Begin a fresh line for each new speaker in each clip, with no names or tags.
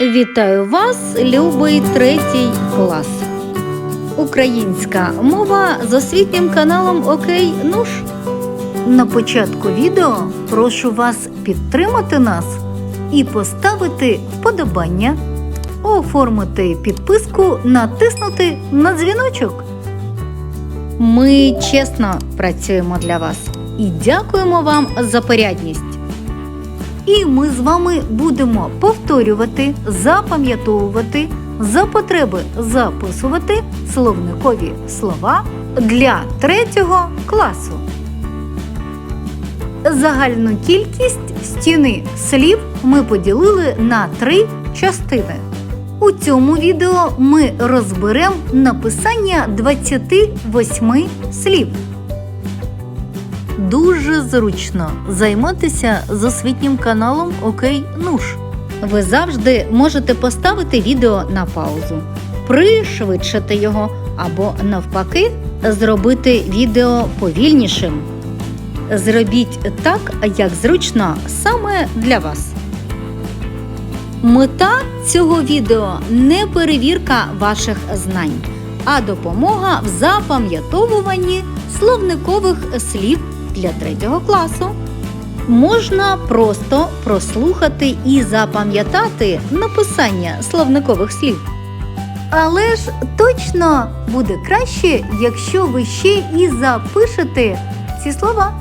Вітаю вас, любий третій клас. Українська мова з освітнім каналом Окей Нуш. На початку відео прошу вас підтримати нас і поставити вподобання, оформити підписку, натиснути на дзвіночок. Ми чесно працюємо для вас і дякуємо вам за порядність. І ми з вами будемо повторювати, запам'ятовувати, за потреби записувати словникові слова для третього класу. Загальну кількість стіни слів ми поділили на три частини. У цьому відео ми розберемо написання 28 слів. Дуже зручно займатися з освітнім каналом Окей Нуш. Ви завжди можете поставити відео на паузу, пришвидшити його або навпаки зробити відео повільнішим. Зробіть так, як зручно саме для вас. Мета цього відео не перевірка ваших знань, а допомога в запам'ятовуванні словникових слів для третього класу. Можна просто прослухати і запам'ятати написання словникових слів. Але ж точно буде краще, якщо ви ще і запишете ці слова.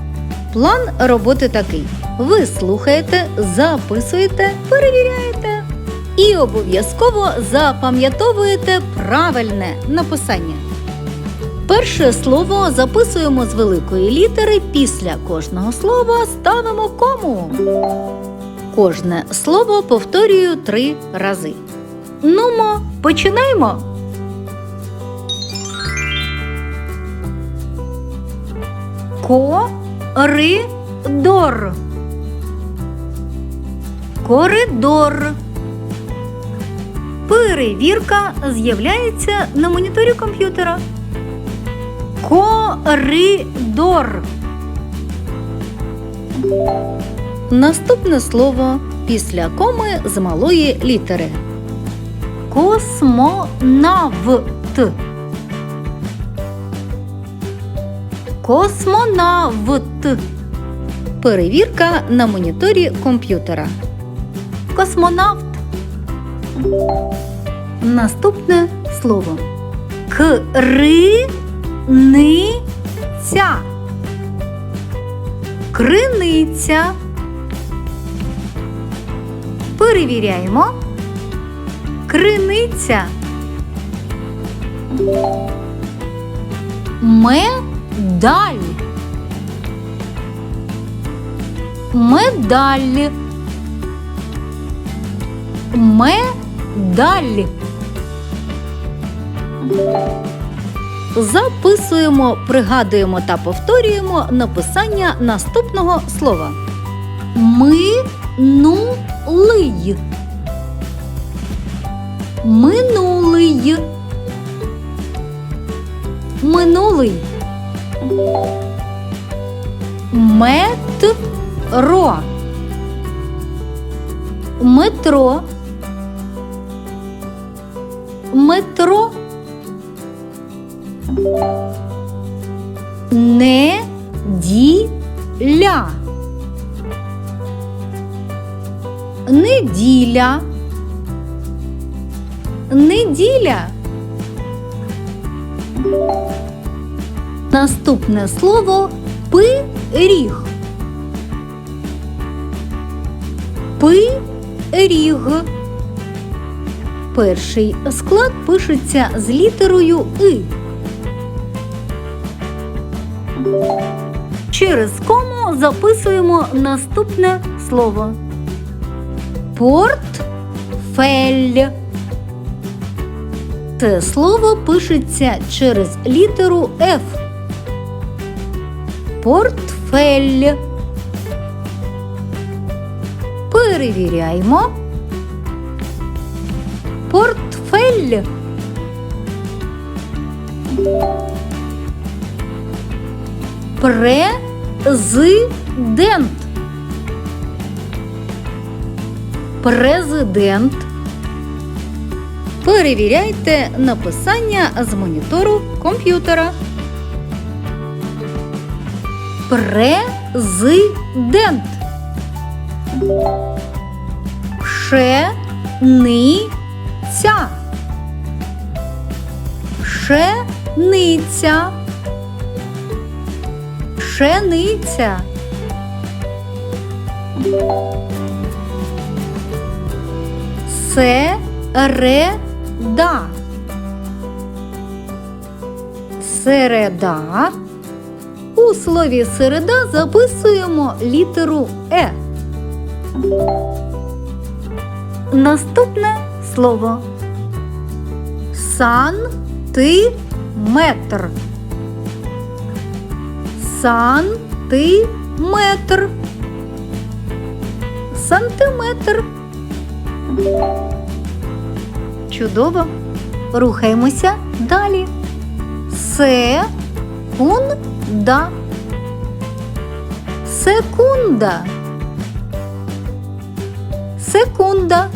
План роботи такий: ви слухаєте, записуєте, перевіряєте і обов'язково запам'ятовуєте правильне написання. Перше слово записуємо з великої літери. Після кожного слова ставимо кому. Кожне слово повторюю три рази. Нумо, починаємо. Коридор. Коридор. Перевірка з'являється на моніторі комп'ютера. Коридор. Наступне слово після коми з малої літери. Космонавт. Космонавт. Перевірка на моніторі комп'ютера. Космонавт. Наступне слово. Криниця. Криниця. Перевіряємо. Криниця. Медаль. Медаль. Медаль. Записуємо, пригадуємо та повторюємо написання наступного слова. Минулий. Минулий. Минулий. Метро. Метро. Метро. Неділя. Неділя. Неділя. Наступне слово пиріг. Пиріг. Перший склад пишеться з літерою И. Через кому записуємо наступне слово. Портфель. Це слово пишеться через літеру Ф. Портфель. Перевіряємо. Портфель. Президент. Президент. Перевіряйте написання з монітору комп'ютера. Президент. Пшениця. Пшениця. Пшениця. Середа. Середа. У слові середа записуємо літеру Е. Наступне слово сантиметр. Сантиметр. Сантиметр. Чудово. Рухаємося далі. Секунда. Секунда. Секунда.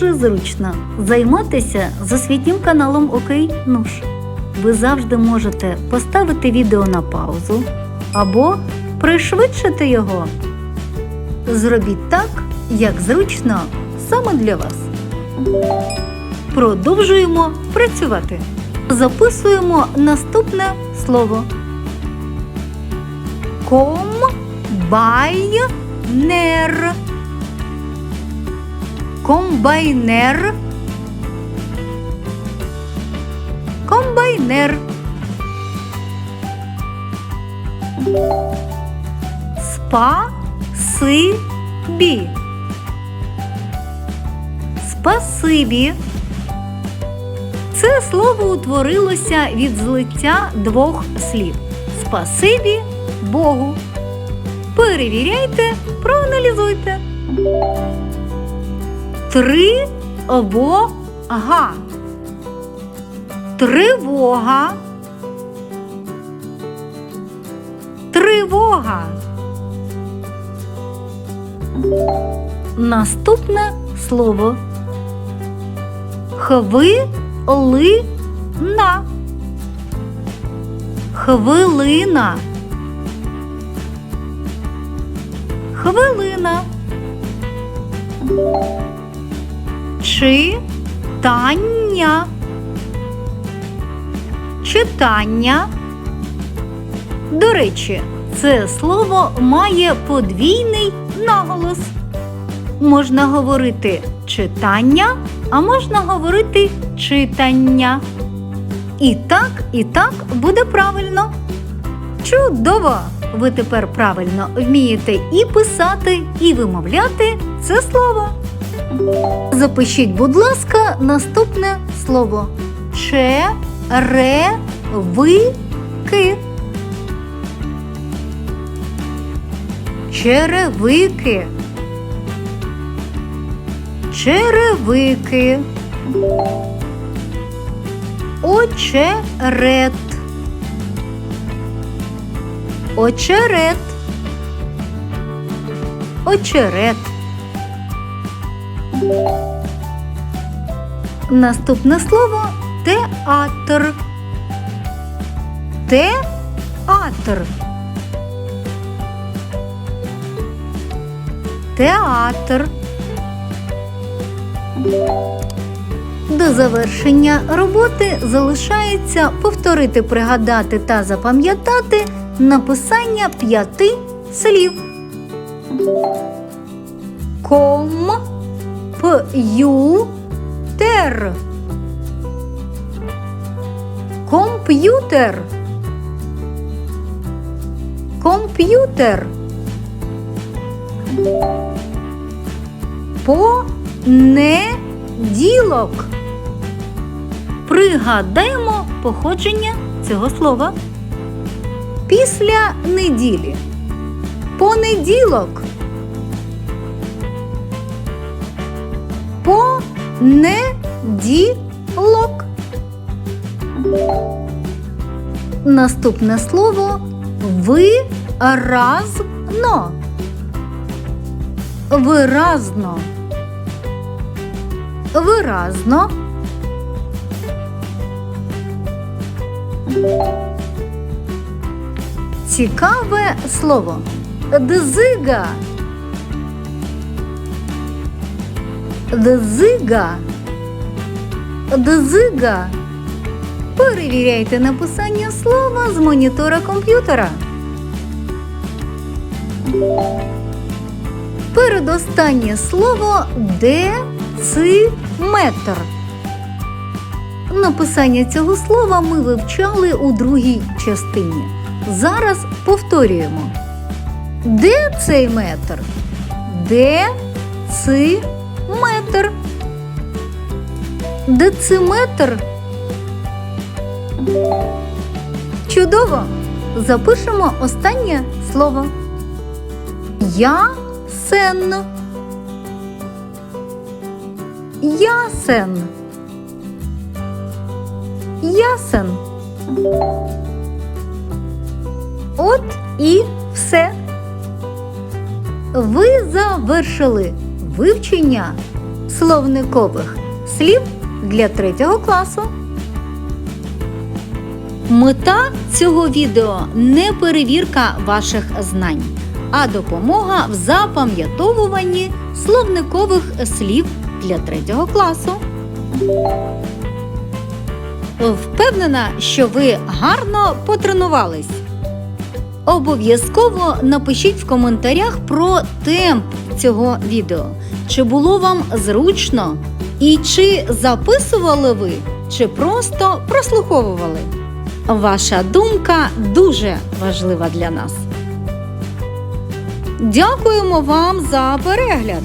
Дуже зручно займатися з освітнім каналом Окей Нуш. Ви завжди можете поставити відео на паузу або пришвидшити його. Зробіть так, як зручно саме для вас. Продовжуємо працювати. Записуємо наступне слово. Комбайнер. Комбайнер. Комбайнер. Спасибі. Спасибі. Це слово утворилося від злиття двох слів. Спасибі Богу. Перевіряйте, проаналізуйте. Тривога. Тривога. Тривога. Наступне слово. Хвилина. Хвилина. Хвилина. Читання. Читання. До речі, це слово має подвійний наголос. Можна говорити читання, а можна говорити читання. І так, і так буде правильно. Чудово! Ви тепер правильно вмієте і писати, і вимовляти це слово. Запишіть, будь ласка, наступне слово черевики. Черевики. Черевики. Очерет. Очерет. Очерет. Наступне слово театр. Театр. Театр. До завершення роботи залишається повторити, пригадати та запам'ятати написання п'яти слів. Комп'ютер. Комп'ютер. Комп'ютер. Понеділок. Пригадаємо походження цього слова. Після неділі. Понеділок. Понеділок. Наступне слово виразно. Виразно. Виразно. Цікаве слово. Дзига. Дзига. Дзига. Перевіряйте написання слова з монітора комп'ютера. Передостаннє слово дециметр. Написання цього слова ми вивчали у другій частині. Зараз повторюємо. Де цей метр? Де ци метр? Дециметр. Чудово! Запишемо останнє слово. Ясен. Ясен. Ясен. От і все. Ви завершили вивчення словникових слів для третього класу. Мета цього відео не перевірка ваших знань, а допомога в запам'ятовуванні словникових слів для третього класу. Впевнена, що ви гарно потренувались. Обов'язково напишіть в коментарях про темп цього відео. Чи було вам зручно? І чи записували ви, чи просто прослуховували? Ваша думка дуже важлива для нас. Дякуємо вам за перегляд.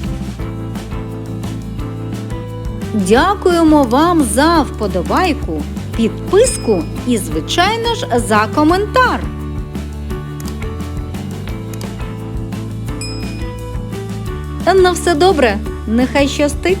Дякуємо вам за вподобайку, підписку і, звичайно ж, за коментар. На все добре, нехай щастить.